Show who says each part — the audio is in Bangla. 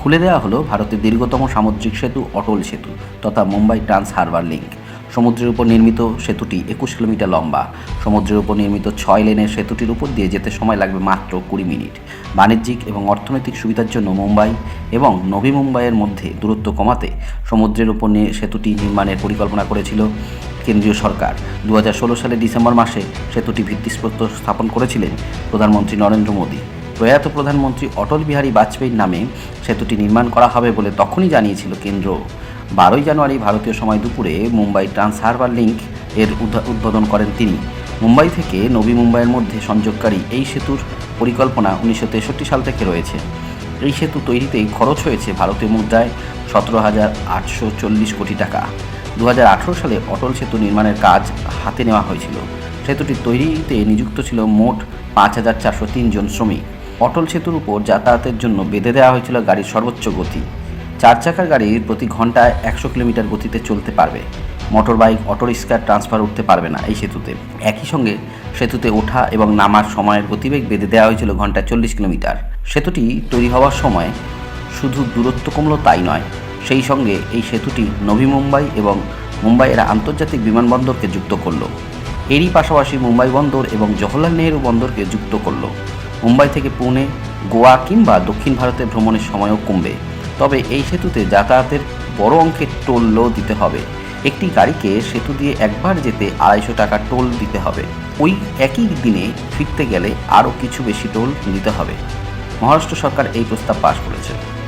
Speaker 1: খুলে দেওয়া হলো ভারতের দীর্ঘতম সামুদ্রিক সেতু অটল সেতু তথা মুম্বাই ট্রান্স হারবার লিঙ্ক। সমুদ্রের উপর নির্মিত সেতুটি একুশ কিলোমিটার লম্বা। সমুদ্রের উপর নির্মিত ছয় লেনের সেতুটির উপর দিয়ে যেতে সময় লাগবে মাত্র কুড়ি মিনিট। বাণিজ্যিক এবং অর্থনৈতিক সুবিধার জন্য মুম্বাই এবং নবী মুম্বাইয়ের মধ্যে দূরত্ব কমাতে সমুদ্রের উপর সেতুটি নির্মাণের পরিকল্পনা করেছিল কেন্দ্রীয় সরকার। দু সালে ডিসেম্বর মাসে সেতুটি ভিত্তিপ্রস্তর স্থাপন করেছিলেন প্রধানমন্ত্রী নরেন্দ্র মোদী। প্রয়াত প্রধানমন্ত্রী অটল বিহারী বাজপেয়ীর নামে সেতুটি নির্মাণ করা হবে বলে তখনই জানিয়েছিল কেন্দ্র। বারোই জানুয়ারি ভারতীয় সময় দুপুরে মুম্বাই ট্রান্স হারবার লিঙ্ক এর উদ্বোধন করেন তিনি। মুম্বাই থেকে নবী মুম্বাইয়ের মধ্যে সংযোগকারী এই সেতুর পরিকল্পনা উনিশশো তেষট্টি সাল থেকে রয়েছে। এই সেতু তৈরিতেই খরচ হয়েছে ভারতীয় মুদ্রায় সতেরো হাজার আটশো চল্লিশ কোটি টাকা। দু হাজার আঠেরো সালে অটল সেতু নির্মাণের কাজ হাতে নেওয়া হয়েছিল। সেতুটি তৈরিতে নিযুক্ত ছিল মোট পাঁচ হাজার চারশো জন শ্রমিক। অটল সেতুর উপর যাতায়াতের জন্য বেঁধে দেওয়া হয়েছিল গাড়ির সর্বোচ্চ গতি। চার চাকার গাড়ি প্রতি ঘন্টায় একশো কিলোমিটার গতিতে চলতে পারবে। Motor bike auto rickshaw transfer উঠতে পারবে না এই সেতুতে। একই সঙ্গে সেতুতে ওঠা এবং নামার সময়ের গতিবেগ বেঁধে দেওয়া হয়েছিল ঘন্টায় চল্লিশ কিলোমিটার। সেতুটি তৈরি হওয়ার সময় শুধু দূরত্ব কমলো তাই নয়, সেই সঙ্গে এই সেতুটি নবী মুম্বাই এবং মুম্বাইয়ের আন্তর্জাতিক বিমানবন্দরকে যুক্ত করল। এরই পাশাপাশি মুম্বাই বন্দর এবং জওহরলাল নেহেরু বন্দরকে যুক্ত করল। মুম্বাই থেকে পুনে, গোয়া কিংবা দক্ষিণ ভারতে ভ্রমণের সময়ও কমবে। তবে এই সেতুতে যাতায়াতের বড় অঙ্কের টোলও দিতে হবে। একটি গাড়িকে সেতু দিয়ে একবার যেতে আড়াইশো টাকা টোল দিতে হবে। ওই একই দিনে ফিরতে গেলে আরও কিছু বেশি টোল দিতে হবে। মহারাষ্ট্র সরকার এই প্রস্তাব পাশ করেছে।